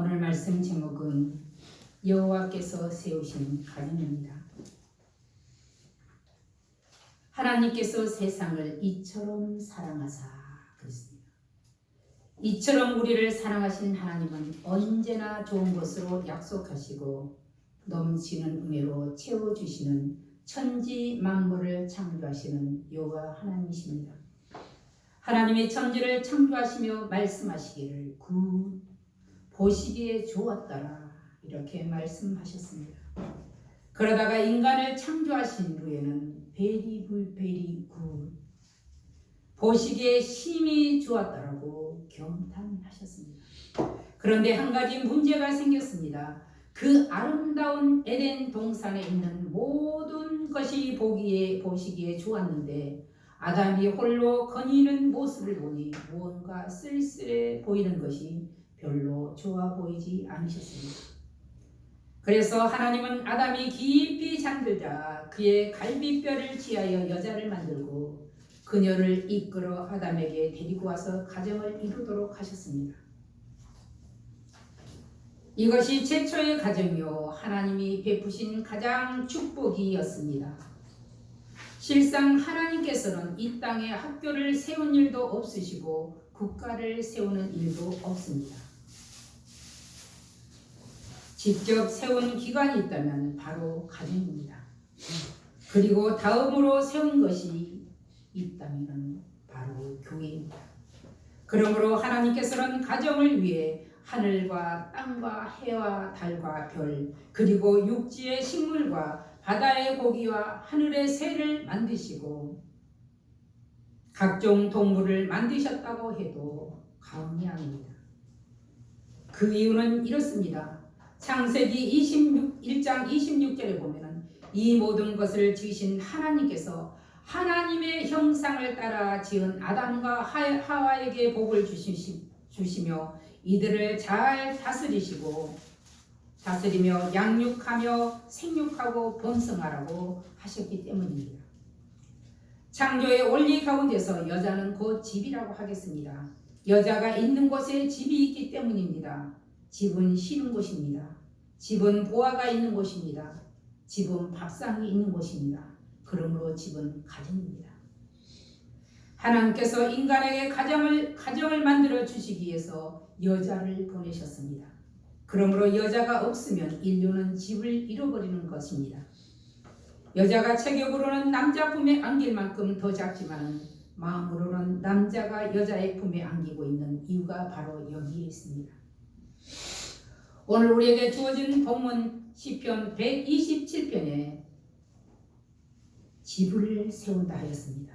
오늘 말씀 제목은 여호와께서 세우신 가정입니다. 하나님께서 세상을 이처럼 사랑하사 그랬습니다. 이처럼 우리를 사랑하신 하나님은 언제나 좋은 것으로 약속하시고 넘치는 은혜로 채워주시는 천지 만물을 창조하시는 여호와 하나님이십니다. 하나님의 천지를 창조하시며 말씀하시기를 굿 보시기에 좋았더라 이렇게 말씀하셨습니다. 그러다가 인간을 창조하신 후에는 베리 불베리 굿 보시기에 심히 좋았더라고 경탄하셨습니다. 그런데 한 가지 문제가 생겼습니다. 그 아름다운 에덴 동산에 있는 모든 것이 보기에 보시기에 좋았는데 아담이 홀로 거니는 모습을 보니 무언가 쓸쓸해 보이는 것이 별로 좋아 보이지 않으셨습니다. 그래서 하나님은 아담이 깊이 잠들자 그의 갈비뼈를 지하여 여자를 만들고 그녀를 이끌어 아담에게 데리고 와서 가정을 이루도록 하셨습니다. 이것이 최초의 가정이요 하나님이 베푸신 가장 축복이었습니다. 실상 하나님께서는 이 땅에 학교를 세운 일도 없으시고 국가를 세우는 일도 없습니다. 직접 세운 기관이 있다면 바로 가정입니다. 그리고 다음으로 세운 것이 있다면 바로 교회입니다. 그러므로 하나님께서는 가정을 위해 하늘과 땅과 해와 달과 별 그리고 육지의 식물과 바다의 고기와 하늘의 새를 만드시고 각종 동물을 만드셨다고 해도 과언이 아닙니다. 그 이유는 이렇습니다. 창세기 26, 1장 26절에 보면은 이 모든 것을 지으신 하나님께서 하나님의 형상을 따라 지은 아담과 하와에게 복을 주시, 주시며 이들을 잘 다스리시고 다스리며 양육하며 생육하고 번성하라고 하셨기 때문입니다. 창조의 원리 가운데서 여자는 곧 집이라고 하겠습니다. 여자가 있는 곳에 집이 있기 때문입니다. 집은 쉬는 곳입니다. 집은 보아가 있는 곳입니다. 집은 밥상이 있는 곳입니다. 그러므로 집은 가정입니다. 하나님께서 인간에게 가정을 가정을 만들어 주시기 위해서 여자를 보내셨습니다. 그러므로 여자가 없으면 인류는 집을 잃어버리는 것입니다. 여자가 체격으로는 남자 품에 안길 만큼 더 작지만 마음으로는 남자가 여자의 품에 안기고 있는 이유가 바로 여기에 있습니다. 오늘 우리에게 주어진 본문 시편 127편에 집을 세운다 하였습니다.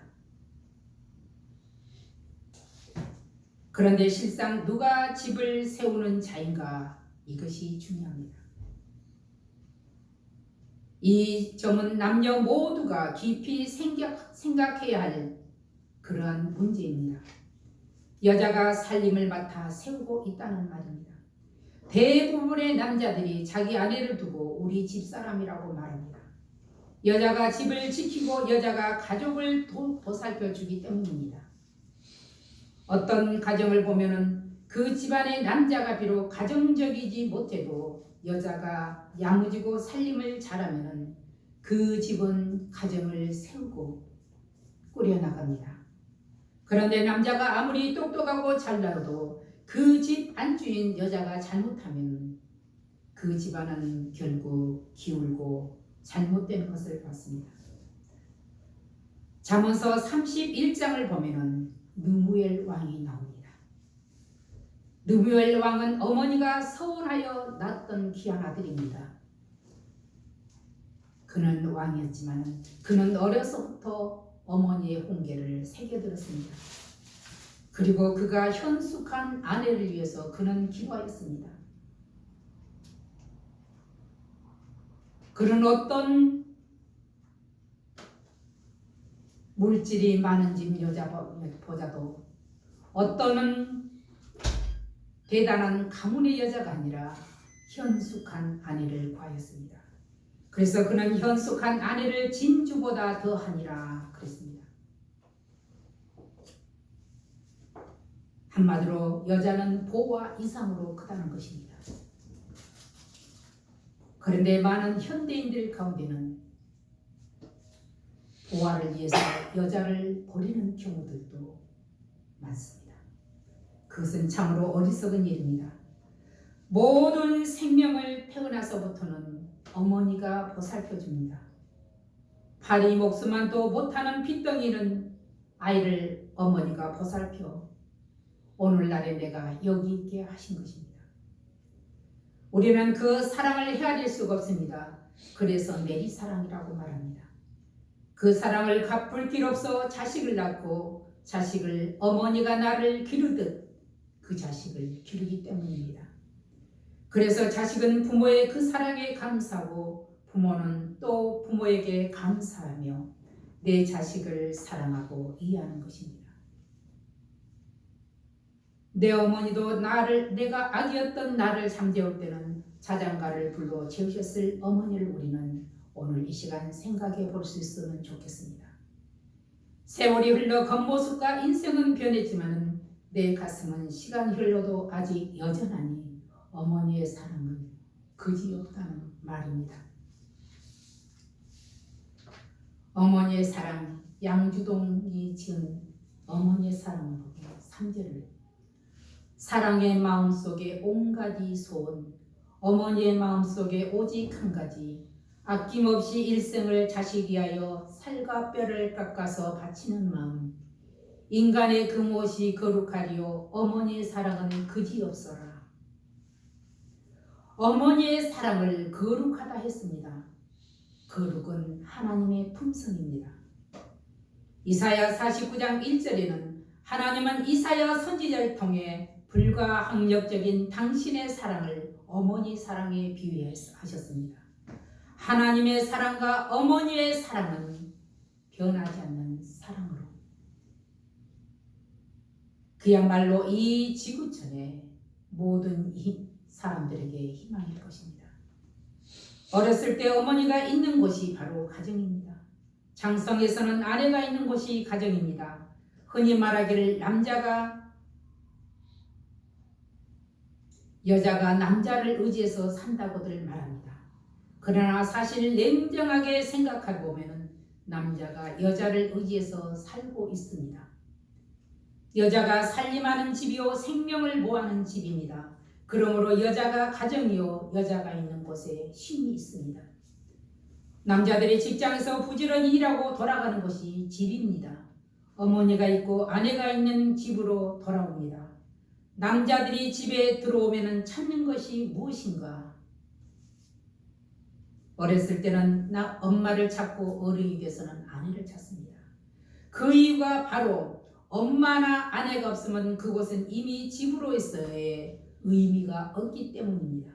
그런데 실상 누가 집을 세우는 자인가 이것이 중요합니다. 이 점은 남녀 모두가 깊이 생각, 생각해야 할 그러한 문제입니다. 여자가 살림을 맡아 세우고 있다는 말입니다. 대부분의 남자들이 자기 아내를 두고 우리 집사람이라고 말합니다. 여자가 집을 지키고 여자가 가족을 보살펴 주기 때문입니다. 어떤 가정을 보면은 그 집안의 남자가 비록 가정적이지 못해도 여자가 야무지고 살림을 잘하면 그 집은 가정을 세우고 꾸려나갑니다. 그런데 남자가 아무리 똑똑하고 잘나도 그 집 안주인 여자가 잘못하면 그 집안은 결국 기울고 잘못된 것을 봤습니다. 잠언서 31장을 보면은 느무엘 왕이 나옵니다. 느무엘 왕은 어머니가 서운하여 낳았던 귀한 아들입니다. 그는 왕이었지만 그는 어려서부터 어머니의 홍계를 새겨들었습니다. 그리고 그가 현숙한 아내를 위해서 그는 기도하였습니다. 그는 어떤 물질이 많은 집 여자보다도 어떠는 대단한 가문의 여자가 아니라 현숙한 아내를 구하였습니다. 그래서 그는 현숙한 아내를 진주보다 더하니라 그랬습니다. 한마디로 여자는 보와 이상으로 크다는 것입니다. 그런데 많은 현대인들 가운데는 보화를 위해서 여자를 버리는 경우들도 많습니다. 그것은 참으로 어리석은 일입니다. 모든 생명을 태어나서부터는 어머니가 보살펴 줍니다. 파리 목숨만도 못하는 빚덩이는 아이를 어머니가 보살펴 오늘날에 내가 여기 있게 하신 것입니다. 우리는 그 사랑을 헤아릴 수가 없습니다. 그래서 내리사랑이라고 말합니다. 그 사랑을 갚을 길 없어 자식을 낳고 자식을 어머니가 나를 기르듯 그 자식을 기르기 때문입니다. 그래서 자식은 부모의 그 사랑에 감사하고 부모는 또 부모에게 감사하며 내 자식을 사랑하고 이해하는 것입니다. 내 어머니도 나를 내가 아기였던 나를 잠재울 때는 자장가를 불러 재우셨을 어머니를 우리는 오늘 이 시간 생각해 볼 수 있으면 좋겠습니다. 세월이 흘러 겉모습과 인생은 변했지만 내 가슴은 시간이 흘러도 아직 여전하니 어머니의 사랑은 그지없다는 말입니다. 어머니의 사랑 양주동이 지은 어머니의 사랑으로 3절을 사랑의 마음속에 온가지 소원 어머니의 마음속에 오직 한 가지 아낌없이 일생을 자식 위하여 살과 뼈를 깎아서 바치는 마음. 인간의 그 무엇이 거룩하리요? 어머니의 사랑은 그지없어라. 어머니의 사랑을 거룩하다 했습니다. 거룩은 하나님의 품성입니다. 이사야 49장 1절에는 하나님은 이사야 선지자를 통해 불가항력적인 당신의 사랑을 어머니 사랑에 비유하셨습니다. 하나님의 사랑과 어머니의 사랑은 변하지 않는 사랑으로 그야말로 이 지구촌의 모든 사람들에게 희망일 것입니다. 어렸을 때 어머니가 있는 곳이 바로 가정입니다. 장성에서는 아내가 있는 곳이 가정입니다. 흔히 말하기를 남자가 여자가 남자를 의지해서 산다고들 말합니다. 그러나 사실 냉정하게 생각해 보면 남자가 여자를 의지해서 살고 있습니다. 여자가 살림하는 집이요 생명을 모하는 집입니다. 그러므로 여자가 가정이요 여자가 있는 곳에 쉼이 있습니다. 남자들이 직장에서 부지런히 일하고 돌아가는 곳이 집입니다. 어머니가 있고 아내가 있는 집으로 돌아옵니다. 남자들이 집에 들어오면 찾는 것이 무엇인가? 어렸을 때는 나 엄마를 찾고 어른이 돼서는 아내를 찾습니다. 그 이유가 바로 엄마나 아내가 없으면 그곳은 이미 집으로서의 의미가 없기 때문입니다.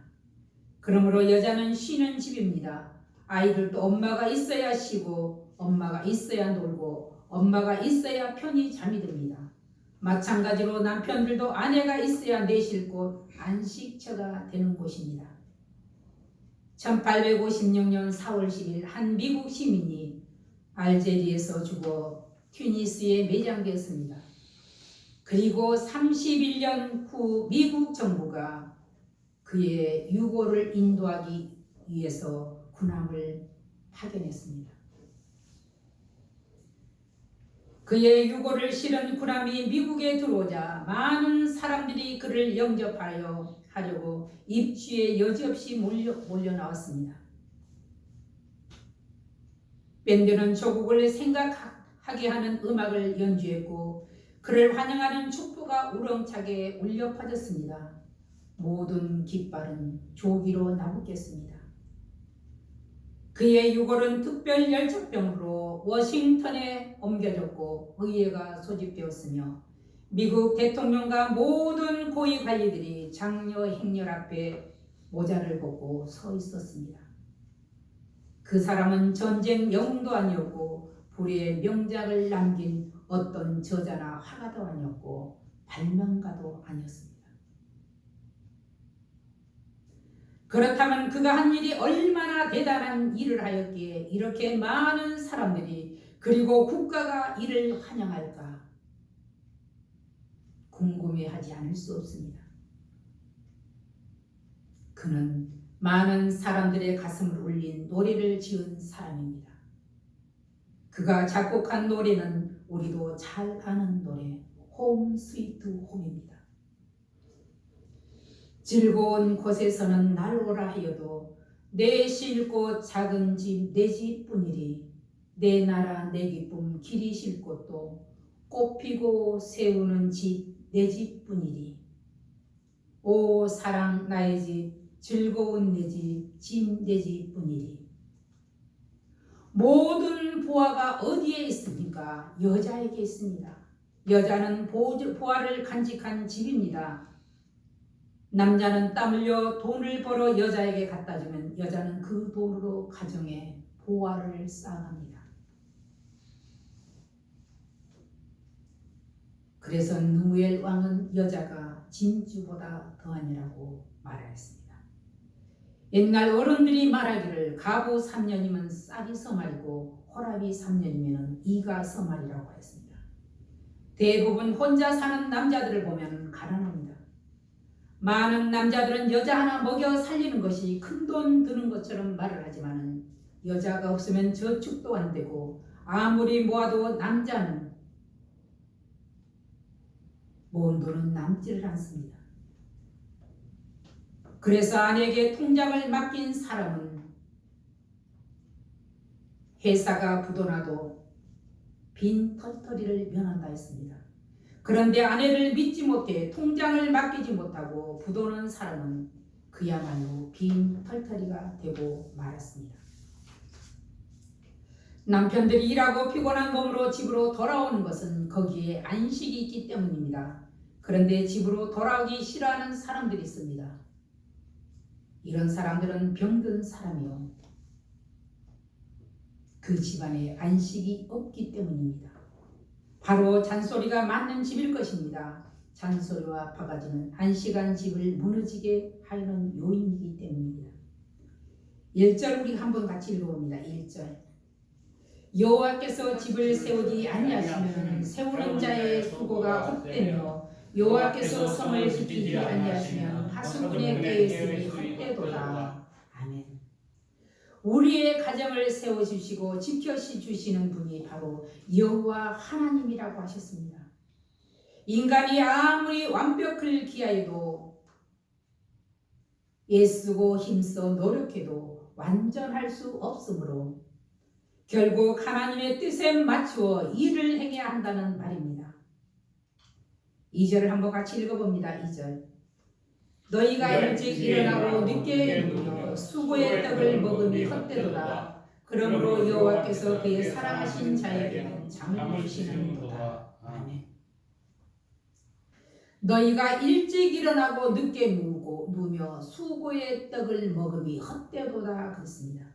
그러므로 여자는 쉬는 집입니다. 아이들도 엄마가 있어야 쉬고 엄마가 있어야 놀고 엄마가 있어야 편히 잠이 듭니다. 마찬가지로 남편들도 아내가 있어야 내쉴 곳 안식처가 되는 곳입니다. 1856년 4월 10일 한 미국 시민이 알제리에서 죽어 튜니스에 매장되었습니다. 그리고 31년 후 미국 정부가 그의 유고를 인도하기 위해서 군함을 파견했습니다. 그의 유고를 실은 군함이 미국에 들어오자 많은 사람들이 그를 영접하여 하려고 입주에 여지없이 몰려, 몰려 나왔습니다. 밴드는 조국을 생각하게 하는 음악을 연주했고 그를 환영하는 축포가 우렁차게 울려 퍼졌습니다. 모든 깃발은 조기로 나붙겠습니다. 그의 유골은 특별 열척병으로 워싱턴에 옮겨졌고 의회가 소집되었으며 미국 대통령과 모든 고위 관리들이 장려 행렬 앞에 모자를 벗고 서 있었습니다. 그 사람은 전쟁 영웅도 아니었고 불의의 명작을 남긴 어떤 저자나 화가도 아니었고 발명가도 아니었습니다. 그렇다면 그가 한 일이 얼마나 대단한 일을 하였기에 이렇게 많은 사람들이 그리고 국가가 이를 환영할까? 궁금해하지 않을 수 없습니다. 그는 많은 사람들의 가슴을 울린 노래를 지은 사람입니다. 그가 작곡한 노래는 우리도 잘 아는 노래 홈 스위트 홈입니다. 즐거운 곳에서는 날 오라 하여도 내 쉴곳 작은 집 내 집뿐이리 내 나라 내 기쁨 길이 쉴 곳도 꽃 피고 세우는 집 내 집뿐이리 오 사랑 나의 집 즐거운 내 집 집 내 집뿐이리 모든 보화가 어디에 있습니까? 여자에게 있습니다. 여자는 보- 보화를 간직한 집입니다. 남자는 땀 흘려 돈을 벌어 여자에게 갖다 주면 여자는 그 돈으로 가정에 보화를 쌓아갑니다. 그래서 누엘 왕은 여자가 진주보다 더하니라고 말하였습니다. 옛날 어른들이 말하기를 가부 3년이면 쌀이 서말이고 호랍이 3년이면 이가 서말이라고 했습니다. 대부분 혼자 사는 남자들을 보면 가난합니다. 많은 남자들은 여자 하나 먹여 살리는 것이 큰 돈 드는 것처럼 말을 하지만 여자가 없으면 저축도 안 되고 아무리 모아도 남자는 모은 돈은 남지를 않습니다. 그래서 아내에게 통장을 맡긴 사람은 회사가 부도나도 빈 털터리를 면한다 했습니다. 그런데 아내를 믿지 못해 통장을 맡기지 못하고 부도는 사람은 그야말로 빈 털터리가 되고 말았습니다. 남편들이 일하고 피곤한 몸으로 집으로 돌아오는 것은 거기에 안식이 있기 때문입니다. 그런데 집으로 돌아오기 싫어하는 사람들이 있습니다. 이런 사람들은 병든 사람이요. 그 집안에 안식이 없기 때문입니다. 바로 잔소리가 맞는 집일 것입니다. 잔소리와 바가지는 안식한 집을 무너지게 하는 요인이기 때문입니다. 1절 우리 한번 같이 읽어봅니다. 1절 여호와께서 집을 세우지 아니하시면 세우는 자의 수고가 헛되며 여호와께서 성을 지키지 아니하시면 하수꾼의 깨어있음이 헛되도다. 우리의 가정을 세워주시고 지켜주시는 분이 바로 여호와 하나님이라고 하셨습니다. 인간이 아무리 완벽을 기하여도 애쓰고 힘써 노력해도 완전할 수 없으므로 결국 하나님의 뜻에 맞추어 일을 행해야 한다는 말입니다. 2절을 한번 같이 읽어봅니다. 2절 너희가 일찍 일어나고 늦게 누워 수고의 떡을 먹음이 헛되도다. 그러므로 여호와께서 그의 사랑하신 자에게는 잠을 주시는도다. 아멘. 너희가 일찍 일어나고 늦게 누우고 누우며 수고의 떡을 먹음이 헛되도다 그랬습니다.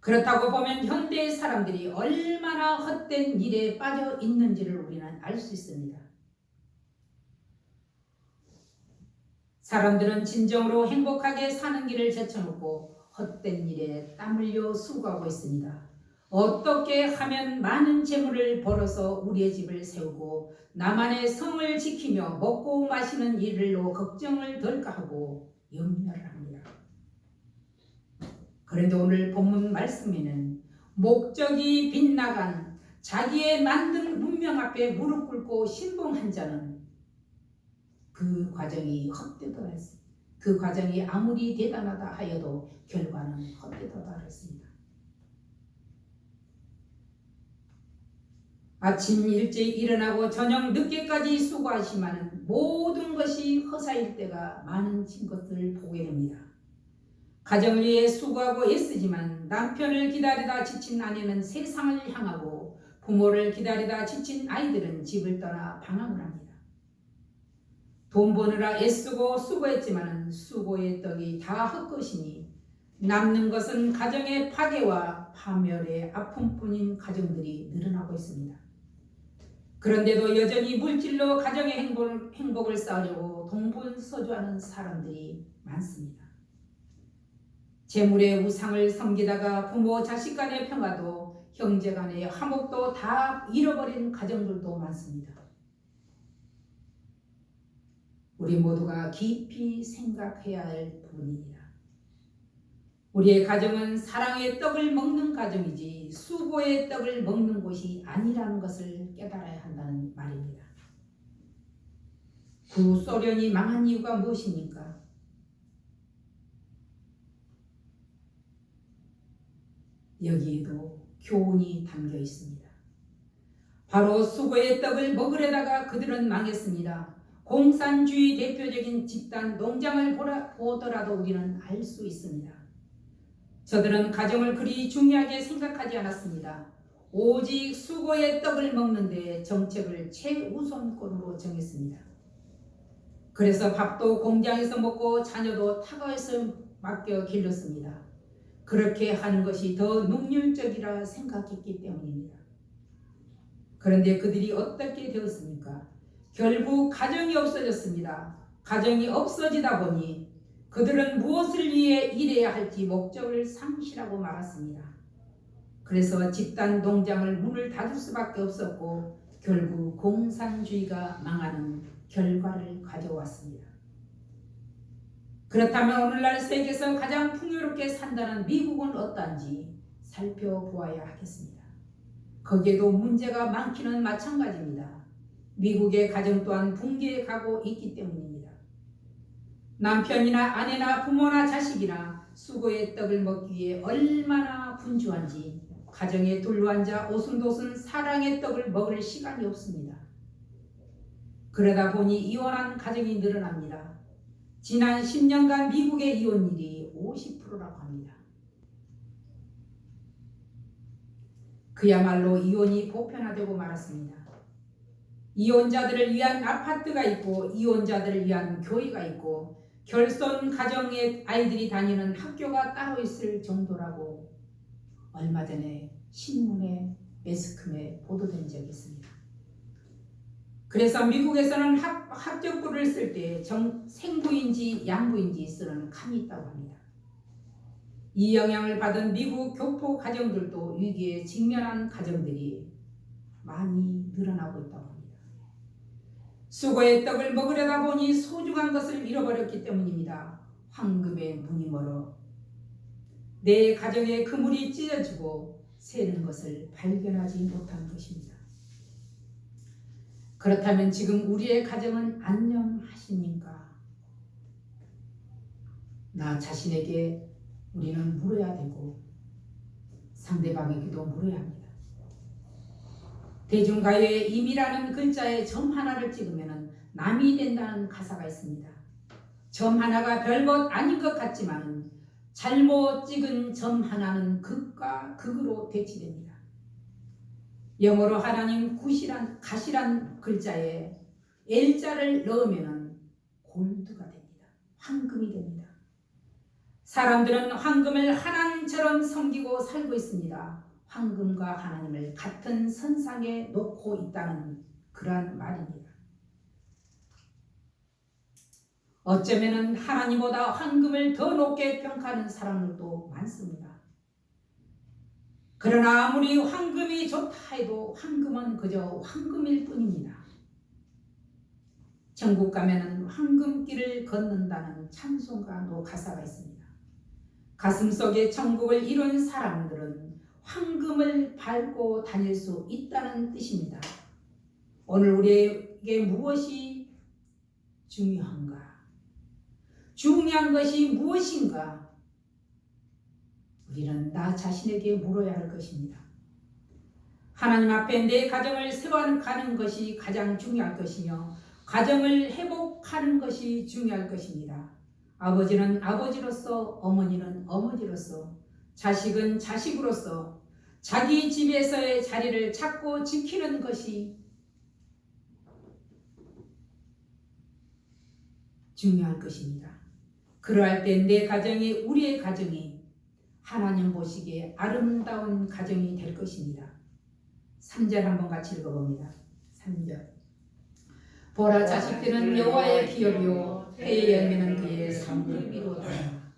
그렇다고 보면 현대의 사람들이 얼마나 헛된 일에 빠져 있는지를 우리는 알 수 있습니다. 사람들은 진정으로 행복하게 사는 길을 제쳐놓고 헛된 일에 땀 흘려 수고하고 있습니다. 어떻게 하면 많은 재물을 벌어서 우리의 집을 세우고 나만의 성을 지키며 먹고 마시는 일로 걱정을 덜까 하고 염려를 합니다. 그런데 오늘 본문 말씀에는 목적이 빗나간 자기의 만든 문명 앞에 무릎 꿇고 신봉한 자는 그 과정이 헛되더라 했습니다. 그 과정이 아무리 대단하다 하여도 결과는 헛되더라 했습니다. 아침 일찍 일어나고 저녁 늦게까지 수고하시면 모든 것이 허사일 때가 많은 것을 보게 됩니다. 가정을 위해 수고하고 애쓰지만 남편을 기다리다 지친 아내는 세상을 향하고 부모를 기다리다 지친 아이들은 집을 떠나 방황을 합니다. 돈 버느라 애쓰고 수고했지만 수고의 떡이 다 헛것이니 남는 것은 가정의 파괴와 파멸의 아픔뿐인 가정들이 늘어나고 있습니다. 그런데도 여전히 물질로 가정의 행복을, 행복을 쌓으려고 동분서주하는 사람들이 많습니다. 재물의 우상을 섬기다가 부모 자식 간의 평화도 형제 간의 화목도 다 잃어버린 가정들도 많습니다. 우리 모두가 깊이 생각해야 할 부분입니다. 우리의 가정은 사랑의 떡을 먹는 가정이지 수고의 떡을 먹는 곳이 아니라는 것을 깨달아야 한다는 말입니다. 구소련이 망한 이유가 무엇입니까? 여기에도 교훈이 담겨 있습니다. 바로 수고의 떡을 먹으려다가 그들은 망했습니다. 공산주의 대표적인 집단 농장을 보더라도 우리는 알 수 있습니다. 저들은 가정을 그리 중요하게 생각하지 않았습니다. 오직 수고의 떡을 먹는 데 정책을 최우선권으로 정했습니다. 그래서 밥도 공장에서 먹고 자녀도 타가에서 맡겨 길렀습니다. 그렇게 하는 것이 더 능률적이라 생각했기 때문입니다. 그런데 그들이 어떻게 되었습니까? 결국 가정이 없어졌습니다. 가정이 없어지다 보니 그들은 무엇을 위해 일해야 할지 목적을 상실하고 말았습니다. 그래서 집단 농장을 문을 닫을 수밖에 없었고 결국 공산주의가 망하는 결과를 가져왔습니다. 그렇다면 오늘날 세계에서 가장 풍요롭게 산다는 미국은 어떤지 살펴보아야 하겠습니다. 거기에도 문제가 많기는 마찬가지입니다. 미국의 가정 또한 붕괴해 가고 있기 때문입니다. 남편이나 아내나 부모나 자식이나 수고의 떡을 먹기 위해 얼마나 분주한지 가정에 둘러앉아 오순도순 사랑의 떡을 먹을 시간이 없습니다. 그러다 보니 이혼한 가정이 늘어납니다. 지난 10년간 미국의 이혼율이 50%라고 합니다. 그야말로 이혼이 보편화되고 말았습니다. 이혼자들을 위한 아파트가 있고 이혼자들을 위한 교회가 있고 결손 가정의 아이들이 다니는 학교가 따로 있을 정도라고 얼마 전에 신문에 매스컴에 보도된 적이 있습니다. 그래서 미국에서는 학, 합격부를 쓸 때 생부인지 양부인지 쓰는 칸이 있다고 합니다. 이 영향을 받은 미국 교포 가정들도 위기에 직면한 가정들이 많이 늘어나고 있다고 합니다. 수고의 떡을 먹으려다 보니 소중한 것을 잃어버렸기 때문입니다. 황금의 문이 멀어 내 가정의 그물이 찢어지고 새는 것을 발견하지 못한 것입니다. 그렇다면 지금 우리의 가정은 안녕하십니까? 나 자신에게 우리는 물어야 되고 상대방에게도 물어야 합니다. 대중가요에 임이라는 글자에 점 하나를 찍으면 남이 된다는 가사가 있습니다. 점 하나가 별것 아닌 것 같지만 잘못 찍은 점 하나는 극과 극으로 대치됩니다. 영어로 하나님 굿이란 가시란 글자에 L자를 넣으면 골드가 됩니다. 황금이 됩니다. 사람들은 황금을 하나님처럼 섬기고 살고 있습니다. 황금과 하나님을 같은 선상에 놓고 있다는 그러한 말입니다. 어쩌면 하나님보다 황금을 더 높게 평가하는 사람들도 많습니다. 그러나 아무리 황금이 좋다 해도 황금은 그저 황금일 뿐입니다. 천국 가면은 황금길을 걷는다는 찬송가도 가사가 있습니다. 가슴 속에 천국을 이룬 사람들은 황금을 밟고 다닐 수 있다는 뜻입니다. 오늘 우리에게 무엇이 중요한가? 중요한 것이 무엇인가? 우리는 나 자신에게 물어야 할 것입니다. 하나님 앞에 내 가정을 세워가는 것이 가장 중요할 것이며 가정을 회복하는 것이 중요할 것입니다. 아버지는 아버지로서 어머니는 어머니로서 자식은 자식으로서 자기 집에서의 자리를 찾고 지키는 것이 중요할 것입니다. 그러할 때 내 가정이 우리의 가정이 하나님 보시기에 아름다운 가정이 될 것입니다. 3절 한번 같이 읽어봅니다. 3절 보라 자식들은 여호와의 기업이요 해의 열매는 그의 상급이로다.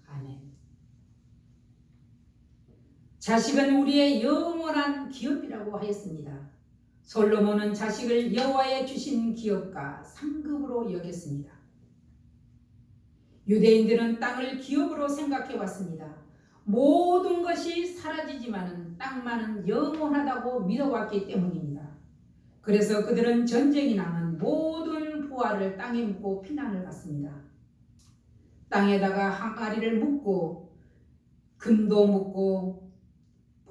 아멘 자식은 우리의 영원한 기업이라고 하였습니다. 솔로몬은 자식을 여호와의 주신 기업과 상급으로 여겼습니다. 유대인들은 땅을 기업으로 생각해 왔습니다. 모든 것이 사라지지만은 땅만은 영원하다고 믿어왔기 때문입니다. 그래서 그들은 전쟁이 나면 모든 부하를 땅에 묻고 피난을 갔습니다. 땅에다가 항아리를 묻고 금도 묻고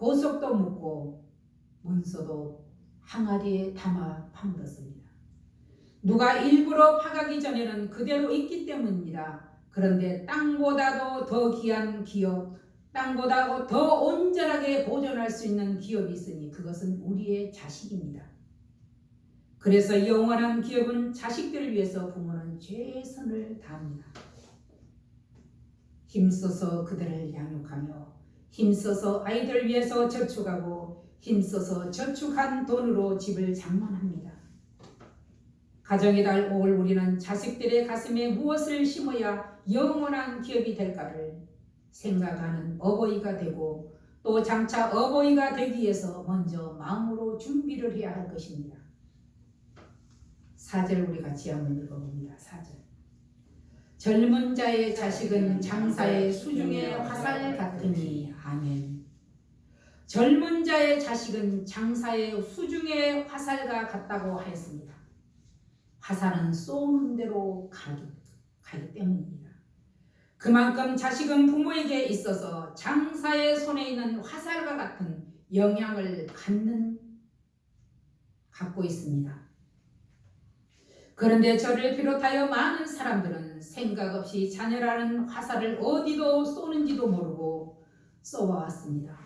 보석도 묻고 문서도 항아리에 담아 파묻었습니다. 누가 일부러 파가기 전에는 그대로 있기 때문입니다. 그런데 땅보다도 더 귀한 기업, 땅보다 더 온전하게 보존할 수 있는 기업이 있으니 그것은 우리의 자식입니다. 그래서 영원한 기업은 자식들을 위해서 부모는 최선을 다합니다. 힘써서 그들을 양육하며 힘써서 아이들을 위해서 저축하고 힘써서 저축한 돈으로 집을 장만합니다. 가정의 달 5월 우리는 자식들의 가슴에 무엇을 심어야 영원한 기업이 될까를 생각하는 어버이가 되고 또 장차 어버이가 되기 위해서 먼저 마음으로 준비를 해야 할 것입니다. 4절 우리 같이 한번 읽어봅니다. 4절 젊은 자의 자식은 장사의 수중의 화살 같으니 아멘 젊은 자의 자식은 장사의 수중의 화살과 같다고 하였습니다. 화살은 쏘는 대로 가기, 가기 때문입니다. 그만큼 자식은 부모에게 있어서 장사의 손에 있는 화살과 같은 영향을 갖는 갖고 있습니다. 그런데 저를 비롯하여 많은 사람들은 생각 없이 자녀라는 화살을 어디도 쏘는지도 모르고 쏘아왔습니다.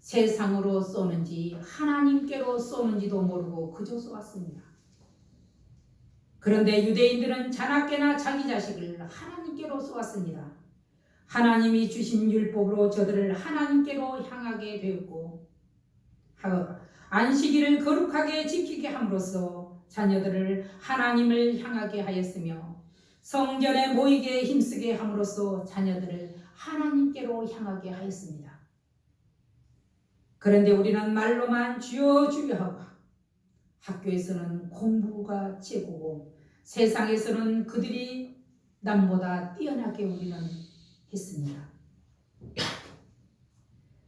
세상으로 쏘는지 하나님께로 쏘는지도 모르고 그저 쏘았습니다. 그런데 유대인들은 자나깨나 자기 자식을 하나님께로 쏘았습니다. 하나님이 주신 율법으로 저들을 하나님께로 향하게 되었고 안식일을 거룩하게 지키게 함으로써 자녀들을 하나님을 향하게 하였으며 성전에 모이게 힘쓰게 함으로써 자녀들을 하나님께로 향하게 하였습니다. 그런데 우리는 말로만 주여 주여 하고 학교에서는 공부가 최고고 세상에서는 그들이 남보다 뛰어나게 우리는 했습니다.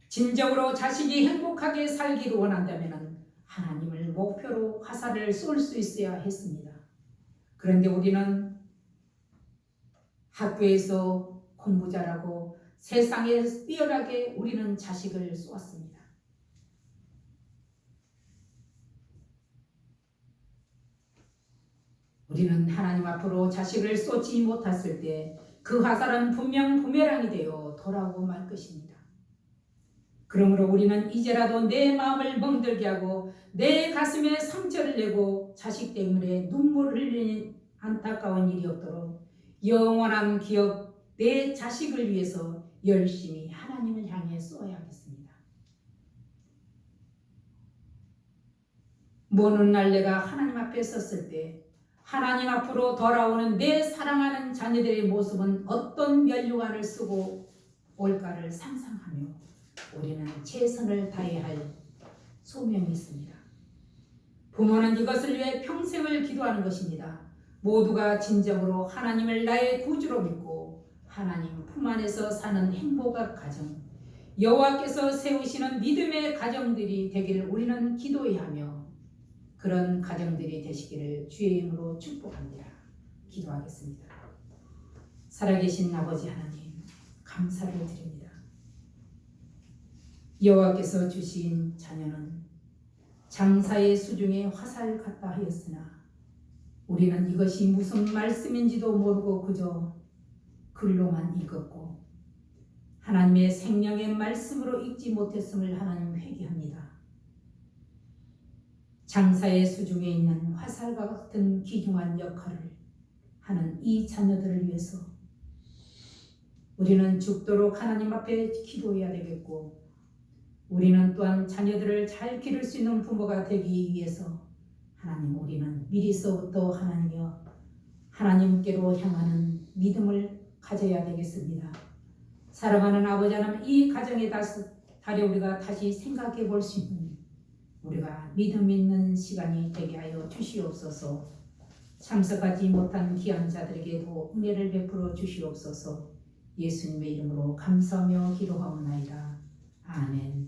진정으로 자식이 행복하게 살기를 원한다면 하나님을 목표로 화살을 쏠 수 있어야 했습니다. 그런데 우리는 학교에서 공부 잘하고 세상에 뛰어나게 우리는 자식을 쏘았습니다. 우리는 하나님 앞으로 자식을 쏟지 못했을 때 그 화살은 분명 부메랑이 되어 돌아오고 말 것입니다. 그러므로 우리는 이제라도 내 마음을 멍들게 하고 내 가슴에 상처를 내고 자식 때문에 눈물을 흘리는 안타까운 일이 없도록 영원한 기업 내 자식을 위해서 열심히 하나님을 향해 쏘아야겠습니다. 먼날 내가 하나님 앞에 섰을 때 하나님 앞으로 돌아오는 내 사랑하는 자녀들의 모습은 어떤 면류관을 쓰고 올까를 상상하며 우리는 최선을 다해야 할 소명이 있습니다. 부모는 이것을 위해 평생을 기도하는 것입니다. 모두가 진정으로 하나님을 나의 구주로 믿고 하나님 품 안에서 사는 행복한 가정, 여호와께서 세우시는 믿음의 가정들이 되기를 우리는 기도해야 하며 그런 가정들이 되시기를 주의 이름으로 축복합니다. 기도하겠습니다. 살아계신 아버지 하나님 감사를 드립니다. 여호와께서 주신 자녀는 장사의 수중에 화살 같다 하였으나 우리는 이것이 무슨 말씀인지도 모르고 그저 글로만 읽었고 하나님의 생명의 말씀으로 읽지 못했음을 하나님 회개합니다. 장사의 수중에 있는 화살과 같은 귀중한 역할을 하는 이 자녀들을 위해서 우리는 죽도록 하나님 앞에 기도해야 되겠고 우리는 또한 자녀들을 잘 기를 수 있는 부모가 되기 위해서 하나님 우리는 미리서부터 하나님여 하나님께로 향하는 믿음을 가져야 되겠습니다. 사랑하는 아버지 하나님 이 가정에 달에 우리가 다시 생각해 볼 수 있는 우리가 믿음 있는 시간이 되게 하여 주시옵소서. 참석하지 못한 귀한 자들에게도 은혜를 베풀어 주시옵소서. 예수님의 이름으로 감사하며 기도하옵나이다. 아멘.